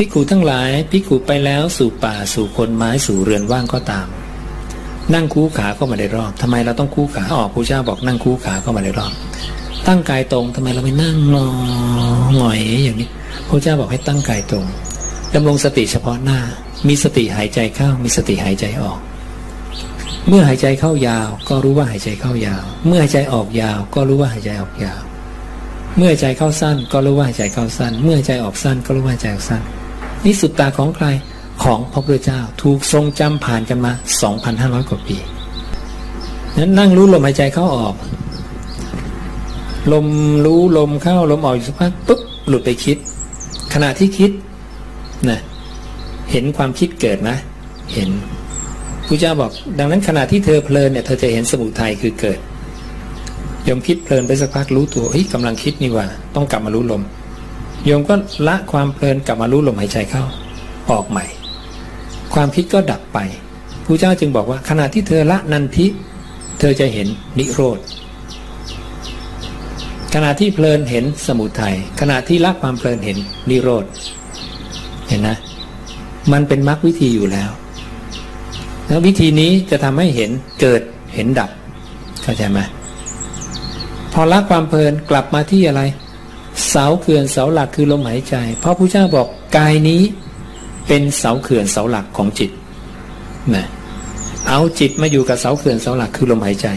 ภิกขุทั้งหลายภิกขุไปแล้วสู่ป่าสู่คนไม้สู่เรือนว่างก็ตาม นั่งคู่ขาก็มาได้รอบทำไมเราต้องคู่ขาออกพระเจ้าบอกนั่งคู่ขาก็มาได้รอบ ตั้งกายตรงทำไมเราไม่นั่งงอหงอยอย่างนี้พระเจ้าบอกให้ตั้งกายตรงดำรงสติเฉพาะหน้า มีสติหายใจเข้า มีสติหายใจออก เมื่อหายใจเข้ายาว ก็รู้ว่าหายใจเข้ายาว เมื่อหายใจออกยาว ก็รู้ว่าหายใจออกยาว เมื่อหายใจเข้าสั้นก็รู้ว่าหายใจเข้าสั้น เมื่อหายใจออกสั้นก็รู้ว่าหายใจออกสั้น นี่สุดตาของใครของพระพุทธเจ้าถูกทรงจำผ่านกันมา 2,500 กว่าปีนั้นนั่งรู้ลมหายใจเข้าออก ลมรู้ลมเข้าลมออกอยู่สักพักปุ๊บหลุดไปคิด ขณะที่คิดนะเห็นความคิดเกิดไหมเห็นพระเจ้าบอก ดังนั้นขณะที่เธอเพลินเนี่ยเธอจะเห็นสมุทัยคือเกิดยมคิดเพลินไปสักพักรู้ตัวเฮ้ยกำลังคิดนี่ว่า ต้องกลับมารู้ลม โยมก็ละความเพลินกลับมารู้ลมหายใจเข้า ออกใหม่ ความคิดก็ดับไปพระเจ้าจึงบอกว่าขณะที่เธอละนันทิ เธอจะเห็นนิโรธ ขณะที่เพลินเห็นสมุทัยขณะที่ละความเพลินเห็นนิโรธ เห็นนะ มันเป็นมรรควิธีอยู่แล้ว แล้ววิธีนี้จะทำให้เห็นเกิดเห็นดับ เข้าใจไหมพอละความเพลินกลับมาที่อะไร เสาเขื่อนเสาหลักคือลมหายใจ เพราะพระเจ้าบอกกายนี้เป็นเสาเขื่อนเสาหลักของจิตนะเอาจิตมาอยู่กับเสาเขื่อนเสาหลักคือลมหายใจ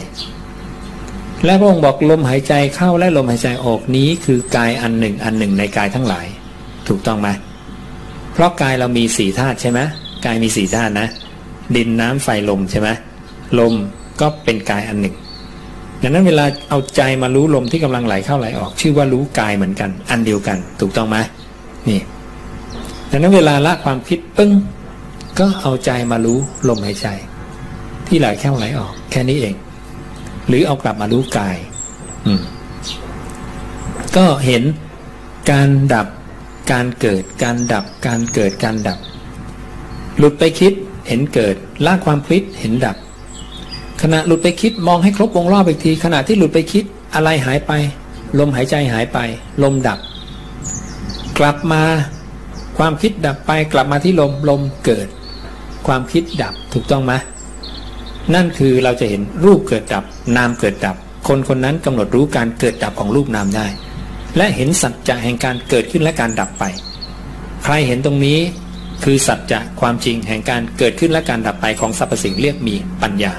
และพระองค์บอกลมหายใจเข้าและลมหายใจออกนี้คือกายอันหนึ่งอันหนึ่งในกายทั้งหลาย ถูกต้องไหมเพราะกายเรามีสี่ธาตุใช่ไหมกายมีสี่ธาตุนะ ดินน้ำไฟลมใช่ไหมลมก็เป็นกายอันหนึ่ง ดังนั้นเวลาเอาใจมารู้ลมที่กำลังไหลเข้าไหลออก ชื่อว่ารู้กายเหมือนกัน อันเดียวกัน ถูกต้องไหมนี่ดังนั้นเวลาละความคิดปึ้งก็เอาใจมารู้ลมหายใจ ที่ไหลเข้าไหลออก แค่นี้เอง หรือเอากลับมารู้กาย อืม ก็เห็นการดับการเกิดการดับการเกิดการดับ หลุดไปคิดเห็นเกิดละความคิดเห็นดับ ขณะหลุดไปคิดมองให้ครบวงรอบอีกที ขณะที่หลุดไปคิดอะไรหายไป ลมหายใจหายไป ลมดับ กลับมาความคิดดับไปกลับมาที่ลมลมเกิด ความคิดดับถูกต้องไหมนั่นคือเราจะเห็นรูปเกิดดับ นามเกิดดับ คนคนนั้นกำหนดรู้การเกิดดับของรูปนามได้ และเห็นสัจจะแห่งการเกิดขึ้นและการดับไป ใครเห็นตรงนี้คือสัจจะความจริงแห่งการเกิดขึ้นและการดับไปของสรรพสิ่งเรียกมีปัญญา